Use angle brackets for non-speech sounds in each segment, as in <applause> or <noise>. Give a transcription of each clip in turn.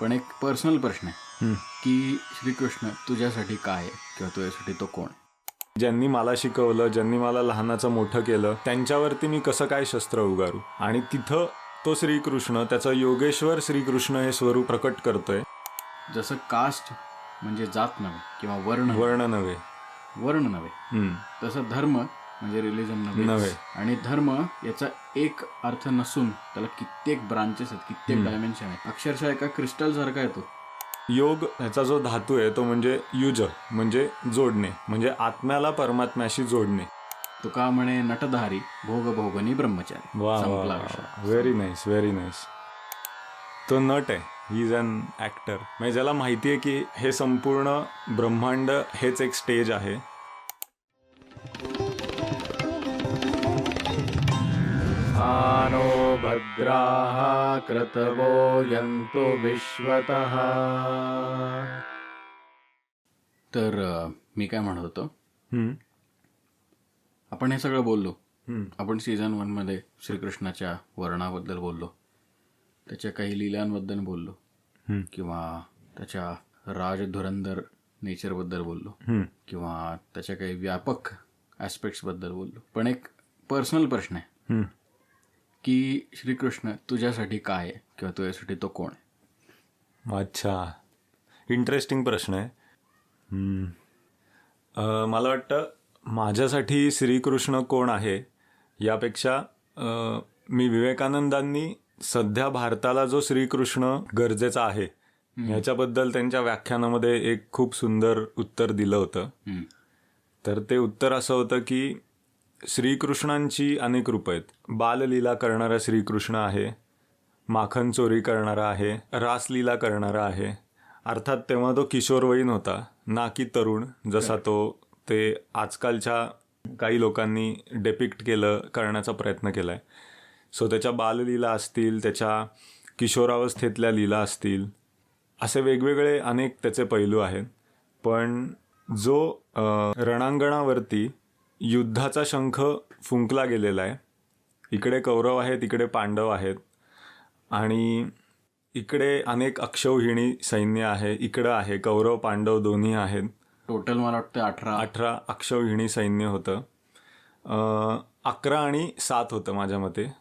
पण एक पर्सनल प्रश्न आहे. की श्रीकृष्ण तुझ्यासाठी काय आहे किंवा तुझ्यासाठी तो कोण? ज्यांनी मला शिकवलं ज्यांनी मला लहानाचं मोठं केलं त्यांच्यावरती मी कसं काय शस्त्र उगारू आणि तिथं तो श्रीकृष्ण त्याचं योगेश्वर श्रीकृष्ण हे स्वरूप प्रकट करतोय जसं कास्ट म्हणजे जात नव्हे किंवा वर्ण वर्ण नव्हे वर्ण नव्हे. तसं धर्म म्हणजे रिलिजन नव्हे. आणि धर्म याचा एक अर्थ नसून त्याला कित्येक ब्रांचेस आहेत कित्येक डायमेन्शन आहेत. अक्षरशः एका क्रिस्टल सारखा येतो. योग ह्याचा जो धातू आहे तो म्हणजे युज म्हणजे जोडणे म्हणजे आत्म्याला परमात्म्याशी जोडणे. तुका म्हणे? नटधारी भोग भोगनी ब्रह्मचारी. व्हेरी नाईस व्हेरी नाईस तो नट आहे. ही इज अन ऍक्टर म्हणजे ज्याला माहिती आहे की हे संपूर्ण ब्रह्मांड हेच एक स्टेज आहे. आनो भद्राः क्रतवो यन्तु विश्वतः तर मी काय म्हणत होतो. आपण हे सगळं बोललो. आपण सीझन वनमध्ये श्रीकृष्णाच्या वर्णाबद्दल बोललो त्याच्या काही लिलांबद्दल बोललो. किंवा त्याच्या राजधुरंदर नेचरबद्दल बोललो. किंवा त्याच्या काही व्यापक ऍस्पेक्ट्सबद्दल बोललो पण एक पर्सनल प्रश्न आहे. की श्रीकृष्ण तुझ्यासाठी काय आहे किंवा तुझ्यासाठी तो कोण आहे? अच्छा. इंटरेस्टिंग प्रश्न आहे. मला वाटतं माझ्यासाठी श्रीकृष्ण कोण आहे यापेक्षा मी विवेकानंदांनी सध्या भारताला जो श्रीकृष्ण गरजेचा आहे ह्याच्याबद्दल त्यांच्या व्याख्यानामध्ये एक खूप सुंदर उत्तर दिलं होतं. तर ते उत्तर असं होतं की श्रीकृष्णांची अनेक रूप आहेत. बाललीला करणारा श्रीकृष्ण आहे माखन चोरी करणारा आहे रासलीला करणारा आहे. अर्थात तेव्हा तो किशोरवयीन होता ना की तरुण जसा तो ते आजकालच्या काही लोकांनी डेपिक्ट केलं करण्याचा प्रयत्न केला आहे सो त्याच्या बाललीला असतील त्याच्या किशोरावस्थेतल्या लीला असतील असे वेगवेगळे अनेक त्याचे पैलू आहेत. पण जो रणांगणावरती युद्धाचा शंख फुंकला गेलेला आहे. इकडे कौरव आहेत इकडे पांडव आहेत. आणि इकडे अनेक अक्षौहिणी सैन्य आहे इकडं आहे. कौरव पांडव दोन्ही आहेत. टोटल मला वाटतं अठरा. अठरा अक्षौहिणी सैन्य होतं. अकरा आणि सात होतं माझ्या मते.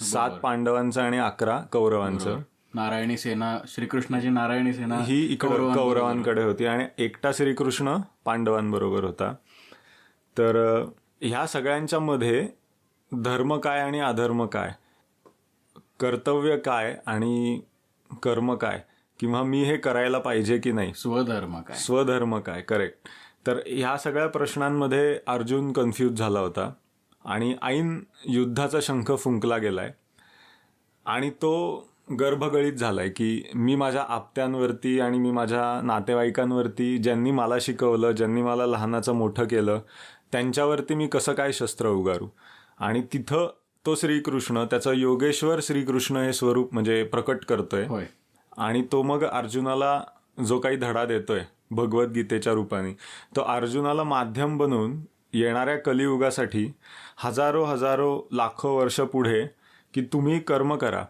सात पांडवांचं आणि अकरा कौरवांचं. नारायणी सेना श्रीकृष्णाची नारायणी सेना ही इकडं कौरवांकडे होती आणि एकटा श्रीकृष्ण पांडवांबरोबर होता. तर ह्या सगळ्यांच्या मध्ये धर्म काय आणि अधर्म काय? कर्तव्य काय आणि कर्म काय? किंवा मी हे करायला पाहिजे की नाही? स्वधर्म काय? स्वधर्म काय? करेक्ट तर ह्या सगळ्या प्रश्नांमध्ये अर्जुन कन्फ्यूज झाला होता आणि ऐन युद्धाचा शंख फुंकला गेलाय. आणि तो गर्भगळीत झालाय की मी माझ्या आप्त्यांवरती आणि मी माझ्या नातेवाईकांवरती ज्यांनी मला शिकवलं ज्यांनी मला लहानाचं मोठं केलं त्यांच्यावरती मी कसं काय शस्त्र उगारू? आणि तिथं तो श्रीकृष्ण त्याचं योगेश्वर श्रीकृष्ण हे स्वरूप म्हणजे प्रकट करतोय. आणि तो मग अर्जुनाला जो काही धडा देतोय भगवद्गीतेच्या रूपाने तो अर्जुनाला माध्यम बनवून येणाऱ्या कलियुगासाठी हजारो हजारो लाखो वर्ष पुढे की तुम्ही कर्म करा.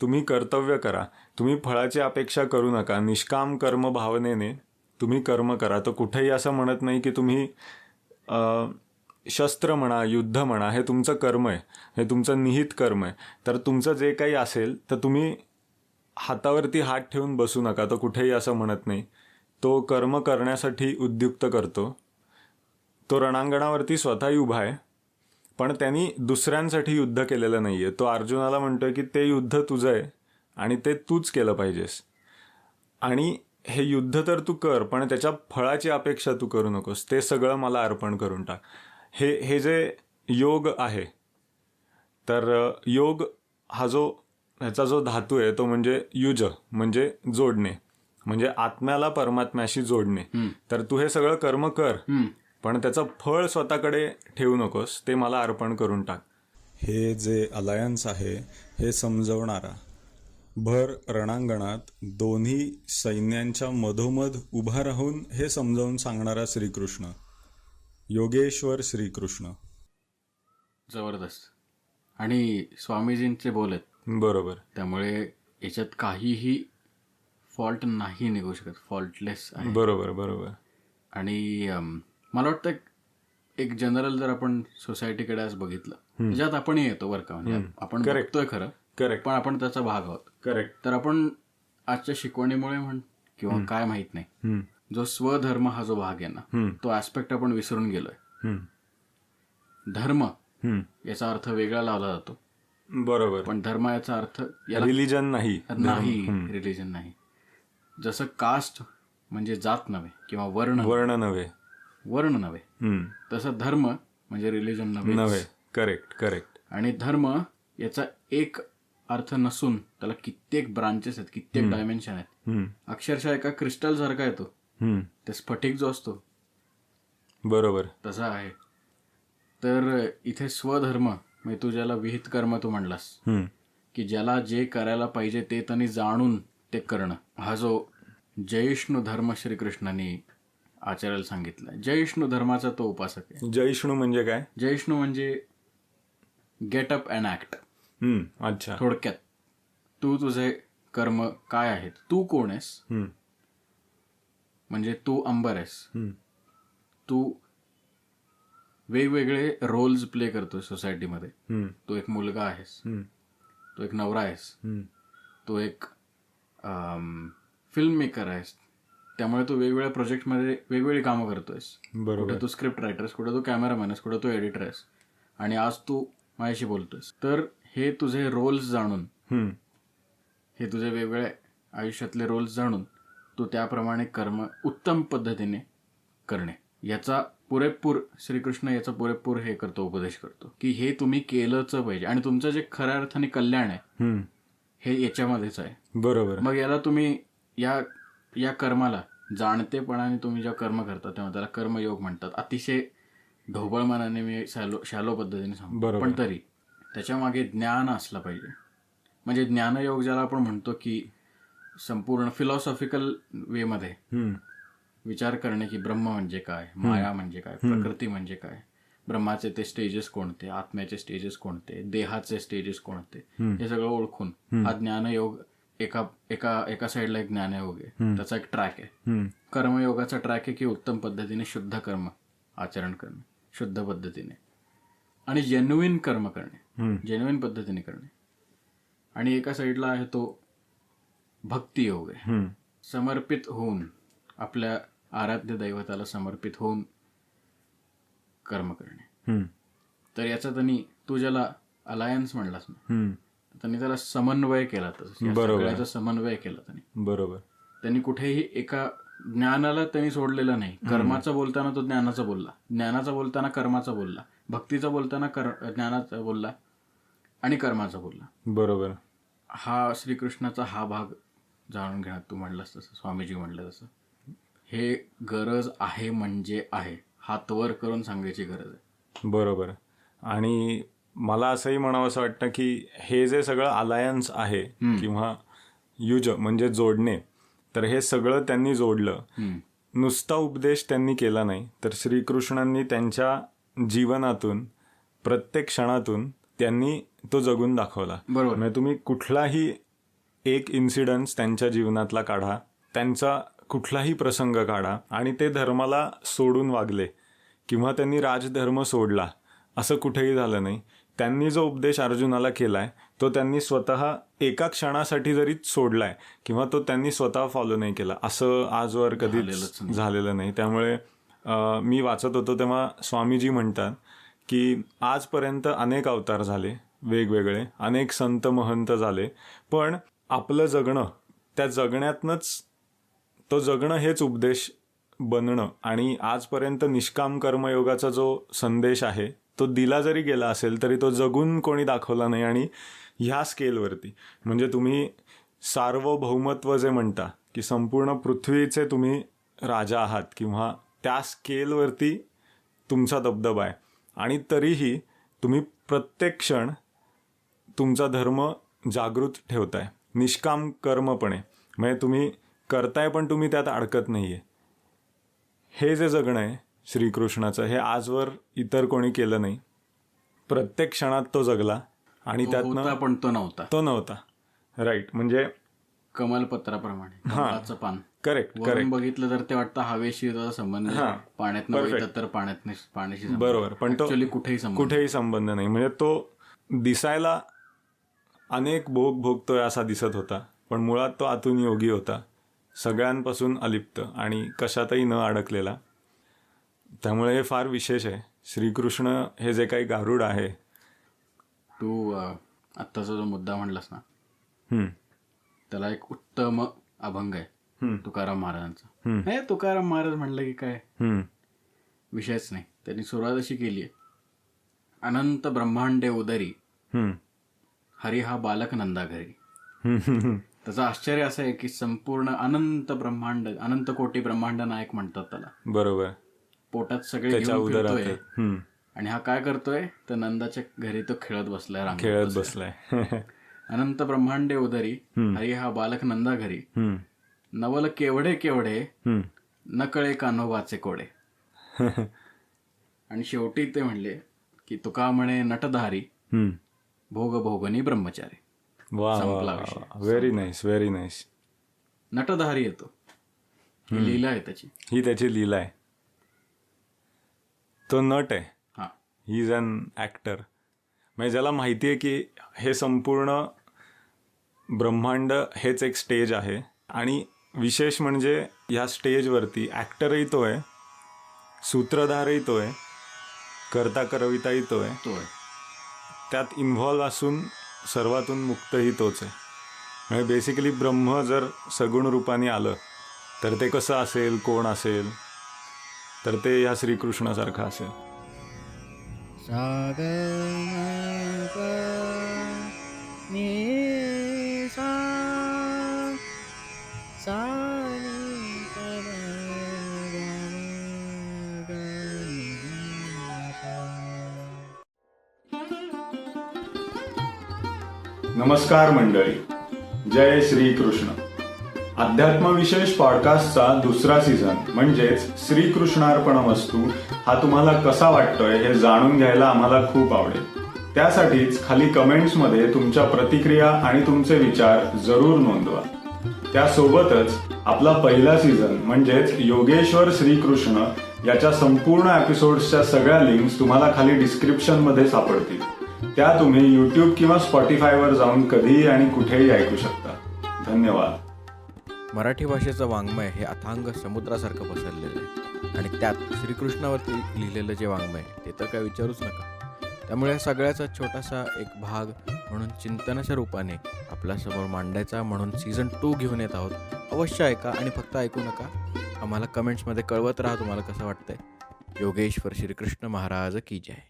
तुम्ही कर्तव्य करा. तुम्ही फळाची अपेक्षा करू नका. निष्काम कर्म भावनेने तुम्ही कर्म करा. तर कुठेही असं म्हणत नाही की तुम्ही शस्त्र म्हणा युद्ध म्हणा हे तुमचं कर्म आहे. हे तुमचं निहित कर्म आहे. तर तुमचं जे काही असेल तर तुम्ही हातावरती हात ठेवून बसू नका. तो कुठेही असं म्हणत नाही. तो कर्म करण्यासाठी उद्युक्त करतो. तो रणांगणावरती स्वतःही उभा आहे. पण त्यांनी दुसऱ्यांसाठी युद्ध केलेलं नाहीये. तो अर्जुनाला म्हणतोय की ते युद्ध तुझं आहे आणि ते तूच केलं पाहिजेस. आणि हे युद्ध तर तू कर पण त्याच्या फळाची अपेक्षा तू करू नकोस. ते सगळं मला अर्पण करून टाक. हे हे जे योग आहे तर योग हा जो ह्याचा जो धातू आहे तो म्हणजे युज म्हणजे जोडणे. म्हणजे आत्म्याला परमात्म्याशी जोडणे. तर तू हे सगळं कर्म कर. पण त्याचं फळ स्वतःकडे ठेवू नकोस ते मला अर्पण करून टाक. हे जे अलायन्स आहे हे समजवणारा भर रणांगणात दोन्ही सैन्यांच्या मधोमध उभा राहून हे समजावून सांगणारा श्रीकृष्ण योगेश्वर श्रीकृष्ण. जबरदस्त. आणि स्वामीजींचे बोल आहेत. बरोबर. त्यामुळे याच्यात काहीही फॉल्ट नाही निघू शकत फॉल्टलेस आहे. बरोबर बरोबर. आणि मला वाटतं एक जनरल जर आपण सोसायटीकडे आज बघितलं त्याच्यात आपणही येतो बरं का म्हणजे आपण बघतोय खरं करेक्ट पण आपण त्याचा भाग आहोत. करेक्ट तर आपण आजच्या शिकवणीमुळे म्हण किंवा काय माहीत नाही जो स्वधर्म हा जो भाग आहे ना तो ऍस्पेक्ट आपण विसरून गेलोय. धर्म. याचा अर्थ वेगळा लावला जातो. बरोबर. पण धर्म याचा अर्थ रिलिजन नाही. नाही रिलिजन नाही. जसं कास्ट म्हणजे जात नव्हे किंवा वर्ण वर्ण नव्हे. वर्ण नव्हे. तसं धर्म म्हणजे रिलिजन नव्हे. करेक्ट करेक्ट आणि धर्म याचा एक अर्थ नसून त्याला कित्येक ब्रांचेस आहेत कित्येक डायमेन्शन आहेत. अक्षरशः एका क्रिस्टल सारखा येतो. ते स्फटिक जो असतो. बरोबर. तसा आहे. तर इथे स्वधर्म म्हणजे तू ज्याला विहित कर्म तू म्हणलास की ज्याला जे करायला पाहिजे ते त्यांनी जाणून ते करणं. हा जो जयिष्णू धर्म श्रीकृष्णांनी आचार्याला सांगितला. जयिष्णू धर्माचा तो उपासक आहे. जयष्णू म्हणजे काय? जयिष्णू म्हणजे गेट अप अँड ऍक्ट अच्छा. थोडक्यात तू तुझे कर्म काय आहेत? तू कोण आहेस? म्हणजे तू अंबर आहेस. तू वेगवेगळे रोल्स प्ले करतोय सोसायटीमध्ये तू एक मुलगा आहेस. तू एक नवरा आहेस. तू एक फिल्म मेकर आहेस. त्यामुळे तू वेगवेगळ्या प्रोजेक्टमध्ये वेगवेगळी कामं करतोयस. बरोबर. कुठे तू स्क्रिप्ट रायटर आहेस कुठे तू कॅमेरामॅन आहेस कुठे तू एडिटर आहेस आणि आज तू माझ्याशी बोलतोयस. तर हे तुझे रोल्स जाणून हम्म, हे तुझे वेगवेगळे आयुष्यातले रोल्स जाणून तू त्याप्रमाणे कर्म उत्तम पद्धतीने करणे. याचा पुरेपूर श्रीकृष्ण याचा पुरेपूर हे करतो उपदेश करतो. की हे तुम्ही केलंच पाहिजे. आणि तुमचं जे खऱ्या अर्थाने कल्याण आहे. हे याच्यामध्येच आहे. बरोबर. मग याला तुम्ही या या कर्माला जाणतेपणाने तुम्ही जेव्हा कर्म करता तेव्हा त्याला कर्मयोग म्हणतात. अतिशय ढोबळ मनाने मी शॅलो शॅलो पद्धतीने सांगतो. पण तरी त्याच्यामागे ज्ञान असलं पाहिजे. म्हणजे ज्ञानयोग ज्याला आपण म्हणतो की संपूर्ण फिलॉसॉफिकल वेमध्ये विचार करणे की ब्रह्म म्हणजे काय माया म्हणजे काय प्रकृती म्हणजे काय ब्रह्माचे ते स्टेजेस कोणते आत्म्याचे स्टेजेस कोणते देहाचे स्टेजेस कोणते हे सगळं ओळखून हा ज्ञानयोग एका एका एका साईडला एक ज्ञानयोग आहे त्याचा एक ट्रॅक आहे. कर्मयोगाचा ट्रॅक आहे की उत्तम पद्धतीने शुद्ध कर्म आचरण करणे शुद्ध पद्धतीने. आणि जेन्युइन कर्म करणे हम्म. जेन्युइन पद्धतीने करणे. आणि एका साईडला आहे तो भक्ती योग आहे. समर्पित होऊन आपल्या आराध्य दैवताला समर्पित होऊन कर्म करणे. तर याचा त्यांनी तू ज्याला अलायन्स म्हणलास ना. त्यांनी त्याला समन्वय केला. सगळ्याचा समन्वय केला त्यांनी. बरोबर. त्यांनी कुठेही एका ज्ञानाला त्यांनी सोडलेलं नाही. कर्माचा बोलताना तो ज्ञानाचा बोलला. ज्ञानाचा बोलताना कर्माचा बोलला. भक्तीचा बोलताना कर ज्ञानाचा बोलला आणि कर्माचा बोलला. बरोबर. हा श्रीकृष्णाचा हा भाग जाणून घेण्यात तू म्हणलास तसं स्वामीजी म्हणलं तसं. हे गरज आहे म्हणजे आहे. हात वर करून सांगायची गरज आहे. बरोबर. आणि मला असंही म्हणावं असं वाटतं की हे जे सगळं अलायन्स आहे किंवा युज म्हणजे जोडणे तर हे सगळं त्यांनी जोडलं. नुसता उपदेश त्यांनी केला नाही तर श्रीकृष्णांनी त्यांच्या जीवनातून प्रत्येक क्षणातून त्यांनी तो जगून दाखवला. बरोबर. म्हणजे तुम्ही कुठलाही एक इन्सिडन्स त्यांच्या जीवनातला काढा त्यांचा कुठलाही प्रसंग काढा आणि ते धर्माला सोडून वागले किंवा त्यांनी राजधर्म सोडला असं कुठेही झालं नाही. त्यांनी जो उपदेश अर्जुनाला केलाय तो त्यांनी स्वतः एका क्षणासाठी जरी सोडलाय किंवा तो त्यांनी स्वतः फॉलो नाही केला असं आजवर कधीच झालेलं नाही. त्यामुळे मी वाचत होतो तेव्हा स्वामीजी म्हणतात की आजपर्यंत अनेक अवतार झाले वेगवेगळे अनेक संत महंत झाले पण आपलं जगणं त्या जगण्यातनंच तो जगणं हेच उपदेश बनणं आणि आजपर्यंत निष्काम कर्मयोगाचा जो संदेश आहे तो दिला जरी गेला असेल तरी तो जगून कोणी दाखवला नाही. आणि ह्या स्केलवरती म्हणजे तुम्ही सार्वभौमत्व जे म्हणता की संपूर्ण पृथ्वीचे तुम्ही राजा आहात किंवा त्या स्केलवरती तुमचा दबदबा आहे. आणि तरीही तुम्ही प्रत्येक क्षण तुमचा धर्म जागृत ठेवताय. निष्काम कर्मपणे. म्हणजे तुम्ही करताय पण तुम्ही त्यात अडकत नाही आहे हे जे जगणं आहे श्रीकृष्णाचं. हे आजवर इतर कोणी केलं नाही. प्रत्येक क्षणात तो जगला आणि त्यातनं होता पण तो नव्हता. तो नव्हता. राईट म्हणजे कमलपत्राप्रमाणे कमळाचं पान. करेक्ट करेक्ट बघितलं तर ते वाटतं हवेशी संबंध. हा. पाण्यात तर पाण्यात पाण्याशी. बरोबर पण तो कुठेही कुठेही संबंध नाही. म्हणजे तो दिसायला अनेक भोग भोगतोय असा दिसत होता पण मुळात तो आतून योगी होता. सगळ्यांपासून अलिप्त आणि कशातही न अडकलेला. त्यामुळे हे फार विशेष आहे. श्रीकृष्ण हे जे काही गारुड आहे. तू आत्ताचा जो मुद्दा म्हणलास ना त्याला एक उत्तम अभंग आहे. तुकाराम महाराजांचा. नाही तुकाराम महाराज म्हणलं की काय? विषयच नाही. त्यांनी सुरुवात अशी केली आहे. अनंत ब्रह्मांडे उदरी हरी हा बालक नंदा घरी त्याचं आश्चर्य असं आहे की संपूर्ण अनंत ब्रह्मांड अनंत कोटी ब्रह्मांड नायक म्हणतात त्याला. बरोबर. पोटात सगळे घेऊन फिरतोय. आणि हा काय करतोय? तर नंदाच्या घरी तो खेळत बसलाय खेळत बसलाय. <laughs> अनंत ब्रह्मांडे उदरी. हरी हा बालक नंदा घरी. हम्म, नवल केवढे केवढे. नकळे कान्होबाचे कोडे. <laughs> आणि शेवटी ते म्हणले की तुका म्हणे नटधारी हम्म. भोग भोगनी ब्रह्मचारी. व्हेरी नाईस व्हेरी नाईस नटधारी येतो. ही लीला आहे त्याची. ही त्याची लीला आहे. तो नट आहे. हा. ही इज अन ॲक्टर म्हणजे ज्याला माहिती आहे की हे संपूर्ण ब्रह्मांड हेच एक स्टेज आहे. आणि विशेष म्हणजे ह्या स्टेजवरती ॲक्टरही तो आहे. सूत्रधारही तो आहे. कर्ता करविताही तो आहे. तो आहे. त्यात इन्व्हॉल्व असून सर्वातून मुक्तही तोच आहे. म्हणजे बेसिकली ब्रह्म जर सगुण रूपाने आलं तर ते कसं असेल कोण असेल? तर ते या श्रीकृष्णासारखं असेल. नमस्कार मंडळी. जय श्री कृष्ण अध्यात्मविशेष पॉडकास्टचा दुसरा सीझन म्हणजेच श्रीकृष्णार्पण वस्तू हा तुम्हाला कसा वाटतोय हे जाणून घ्यायला आम्हाला खूप आवडेल. त्यासाठीच खाली कमेंट्समध्ये तुमच्या प्रतिक्रिया आणि तुमचे विचार जरूर नोंदवा. त्यासोबतच आपला पहिला सीझन म्हणजेच योगेश्वर श्रीकृष्ण याच्या संपूर्ण एपिसोड्सच्या सगळ्या लिंक्स तुम्हाला खाली डिस्क्रिप्शनमध्ये सापडतील. त्या तुम्ही यूट्यूब किंवा स्पॉटीफायवर जाऊन कधीही आणि कुठेही ऐकू शकता. धन्यवाद. मराठी भाषेचं वाङ्मय हे अथांग समुद्रासारखं पसरलेलं आहे. आणि त्यात श्रीकृष्णावरती लिहिलेलं जे वाङ्मय आहे ते तर काय विचारूच नका. त्यामुळे या सगळ्याचा छोटासा एक भाग म्हणून चिंतनाच्या रूपाने आपल्यासमोर मांडायचा म्हणून सीझन टू घेऊन येत आहोत. अवश्य ऐका आणि फक्त ऐकू नका. आम्हाला कमेंट्समध्ये कळवत राहा तुम्हाला कसं वाटतंय. योगेश्वर श्रीकृष्ण महाराज की जय.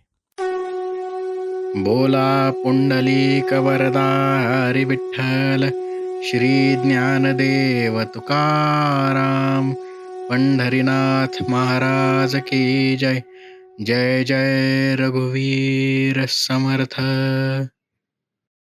बोला पुंडलिक वरदा हरी विठ्ठल. श्री ज्ञानदेव तुकाराम पंढरीनाथ महाराज की जय. जय जय रघुवीर समर्थ.